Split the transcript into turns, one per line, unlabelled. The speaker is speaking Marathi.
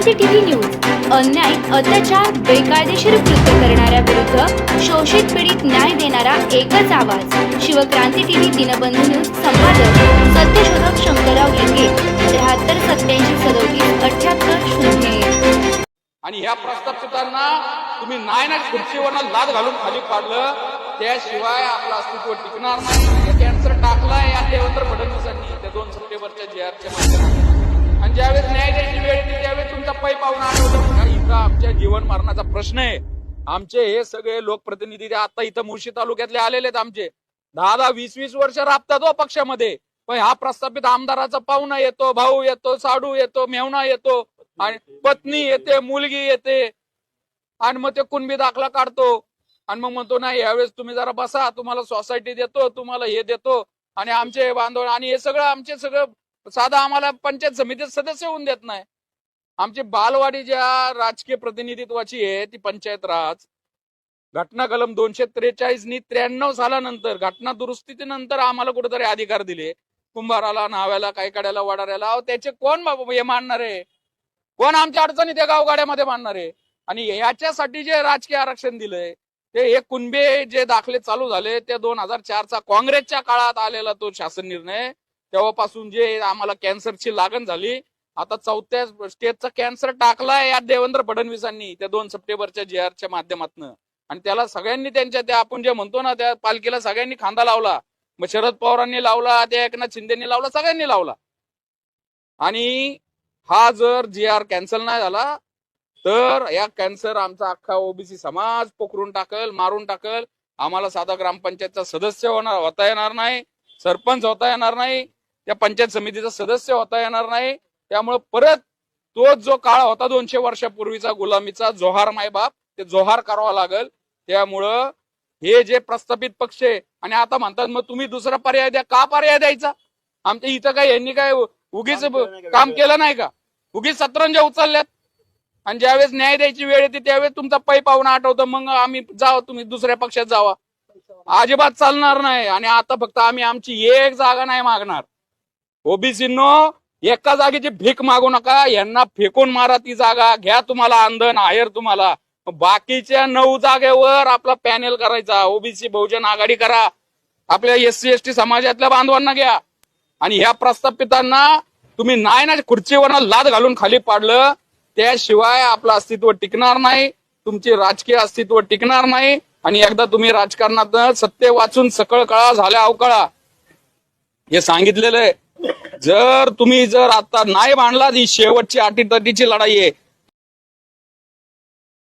क्रांती टीव्ही न्यूज. अन्याय अत्याचार बेकायदेशीर कृत्य करणाऱ्या विरुद्ध शोषित पीडित न्याय देणारा एकच आवाज. शिवक्रांती टीव्ही दिनबंधू न्यूज संपादक सत्यशोधक शंकरराव लिंगे त्र्याहत्तर सत्याऐंशी सदोतीस अठ्याहत्तर शून्य
आणि ह्या प्रस्ताव प्रस्थापितांना तुम्ही नाही ना खुर्चीवर लाद घालून खाली पाडलं. त्याशिवाय आपलं अस्तित्व टिकणार नाही. कॅन्सर टाकला या देवेंद्र फडणवीसांनी. त्या दोन सप्टेंबरच्या जे आरच्या माध्यमातून. आणि ज्यावेळेस न्याय द्यायची वेळ पै पाहुणा इथं आमच्या जीवन मरणाचा प्रश्न आहे. आमचे हे सगळे लोकप्रतिनिधी आता इथं मुळशी तालुक्यातले आलेले आहेत आमचे. दहा दहा वीस वीस वर्ष राबतात हो पक्षामध्ये. पण हा प्रस्थापित आमदाराचा पाहुणा येतो भाऊ येतो साडू येतो मेवणा येतो आणि पत्नी येते मुलगी येते. आणि मग ते कुणबी दाखला काढतो. आणि मग म्हणतो नाही यावेळेस तुम्ही जरा बसा तुम्हाला सोसायटी देतो तुम्हाला हे देतो. आणि आमचे बांधव आणि हे सगळं आमचे सगळं साधा आम्हाला पंचायत समितीत सदस्य होऊन देत नाही. आमची बालवाडी ज्या राजकीय प्रतिनिधित्वाची आहे ती पंचायत राज. घटना कलम दोनशे त्रेचाळीस नि त्र्याण्णव सालानंतर घटना दुरुस्तीनंतर आम्हाला कुठेतरी अधिकार दिले. कुंभाराला नाव्याला काही कड्याला वडाऱ्याला अहो, त्याचे कोण हे मानणार आहे? कोण आमच्या अडचणी त्या गावगाड्यामध्ये मानणार आहे? आणि याच्यासाठी जे राजकीय आरक्षण दिलंय ते हे कुणबे जे दाखले चालू झाले ते दोन हजार चारचा काँग्रेसच्या काळात आलेला तो शासन निर्णय तेव्हापासून जे आम्हाला कॅन्सरची लागण झाली आता चौथ्या स्टेजचा कॅन्सर टाकलाय या देवेंद्र फडणवीसांनी त्या दोन सप्टेंबरच्या जी आरच्या माध्यमातून. आणि त्याला सगळ्यांनी त्यांच्या त्या आपण जे म्हणतो ना त्या पालखीला सगळ्यांनी खांदा लावला. मग शरद पवारांनी लावला त्या एकनाथ शिंदेनी लावला सगळ्यांनी लावला. आणि हा जर जी आर कॅन्सल नाही झाला तर या कॅन्सर आमचा अख्खा ओबीसी समाज पोखरून टाकल मारून टाकल. आम्हाला साधा ग्रामपंचायतचा सदस्य होणार होता येणार नाही. सरपंच होता येणार नाही. त्या पंचायत समितीचा सदस्य होता येणार नाही. त्यामुळे परत तो जो काळ होता दोनशे वर्षापूर्वीचा गुलामीचा जोहार मायबाप ते जोहार करावा लागल. त्यामुळं हे जे प्रस्थापित पक्ष आहे आणि आता म्हणतात मग तुम्ही दुसरा पर्याय द्या. का पर्याय द्यायचा? आमच्या इथं काय यांनी काय उगीच काम केलं नाही का? उगीच सतरंजा उचलल्यात. आणि ज्यावेळेस न्याय द्यायची वेळ येते त्यावेळेस तुमचा पै पाहुणा आठवतो मग आम्ही जावं तुम्ही दुसऱ्या पक्षात जावा. अजिबात चालणार नाही. आणि आता फक्त आम्ही आमची एक जागा नाही मागणार. ओबीसीनो एका जागेची भीक मागू नका यांना फेकून मारा ती जागा घ्या तुम्हाला आंदन आहेर तुम्हाला. बाकीच्या नऊ जागेवर आपला पॅनेल करायचा ओबीसी बहुजन आघाडी करा. आपल्या एस सी एस टी समाजातल्या बांधवांना घ्या. आणि ह्या प्रस्थापितांना तुम्ही नाही ना खुर्चीवर लाद घालून खाली पाडलं त्याशिवाय आपलं अस्तित्व टिकणार नाही तुमचे राजकीय अस्तित्व टिकणार नाही आणि एकदा तुम्ही राजकारणात सत्य वाचून सकळ कळा झाल्या अवकळा. हे सांगितलेलं आहे. जर तुम्ही जर आता नाही मांडला ही शेवटची अटीतटीची लढाई आहे.